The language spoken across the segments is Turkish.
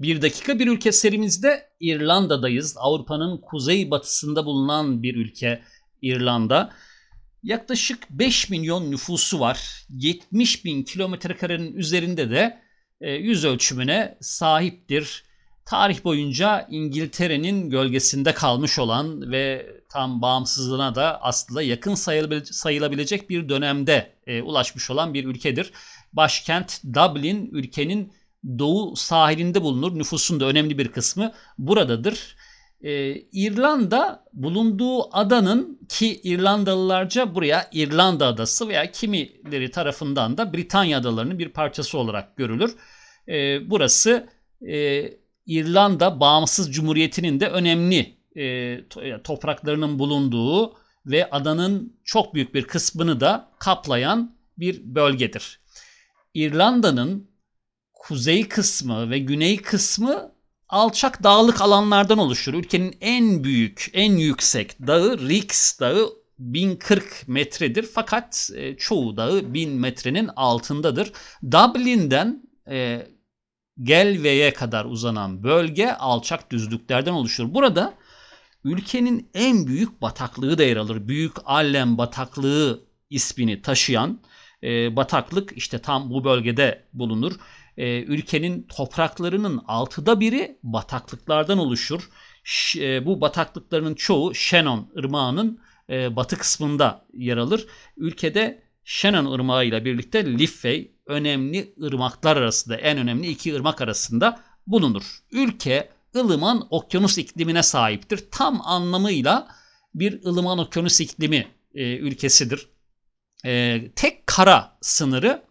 Bir dakika bir ülke serimizde İrlanda'dayız. Avrupa'nın kuzey batısında bulunan bir ülke İrlanda. Yaklaşık 5 milyon nüfusu var. 70 bin kilometre karenin üzerinde de e, yüz ölçümüne sahiptir. Tarih boyunca İngiltere'nin gölgesinde kalmış olan ve tam bağımsızlığına da aslında yakın sayılabile- sayılabilecek bir dönemde e, ulaşmış olan bir ülkedir. Başkent Dublin ülkenin doğu sahilinde bulunur. Nüfusun da önemli bir kısmı buradadır. Ee, İrlanda bulunduğu adanın ki İrlandalılarca buraya İrlanda adası veya kimileri tarafından da Britanya adalarının bir parçası olarak görülür. Ee, burası e, İrlanda Bağımsız Cumhuriyeti'nin de önemli e, to- topraklarının bulunduğu ve adanın çok büyük bir kısmını da kaplayan bir bölgedir. İrlanda'nın kuzey kısmı ve güney kısmı alçak dağlık alanlardan oluşur. Ülkenin en büyük, en yüksek dağı Rix Dağı 1040 metredir. Fakat e, çoğu dağı 1000 metrenin altındadır. Dublin'den e, Gelve'ye kadar uzanan bölge alçak düzlüklerden oluşur. Burada ülkenin en büyük bataklığı da yer alır. Büyük Allen bataklığı ismini taşıyan e, bataklık işte tam bu bölgede bulunur. E, ülkenin topraklarının altıda biri bataklıklardan oluşur. Ş- e, bu bataklıkların çoğu Shannon ırmağının e, batı kısmında yer alır. Ülkede Shannon ırmağı ile birlikte Liffey önemli ırmaklar arasında en önemli iki ırmak arasında bulunur. Ülke ılıman okyanus iklimine sahiptir. Tam anlamıyla bir ılıman okyanus iklimi e, ülkesidir. E, tek kara sınırı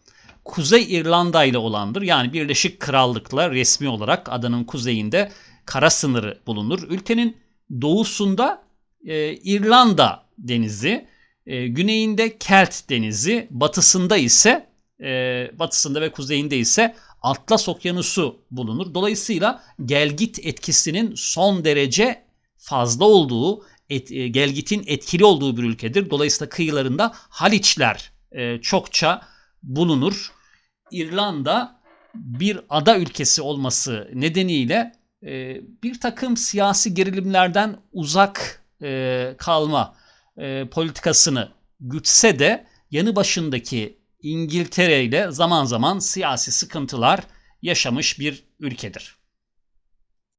Kuzey İrlanda ile olandır. Yani Birleşik Krallık'la resmi olarak adanın kuzeyinde kara sınırı bulunur. Ülkenin doğusunda e, İrlanda denizi, e, güneyinde Kelt denizi, batısında ise e, batısında ve kuzeyinde ise Atlas Okyanusu bulunur. Dolayısıyla gelgit etkisinin son derece fazla olduğu, et, e, gelgitin etkili olduğu bir ülkedir. Dolayısıyla kıyılarında Haliçler e, çokça bulunur. İrlanda bir ada ülkesi olması nedeniyle e, bir takım siyasi gerilimlerden uzak e, kalma e, politikasını gütse de yanı başındaki İngiltere ile zaman zaman siyasi sıkıntılar yaşamış bir ülkedir.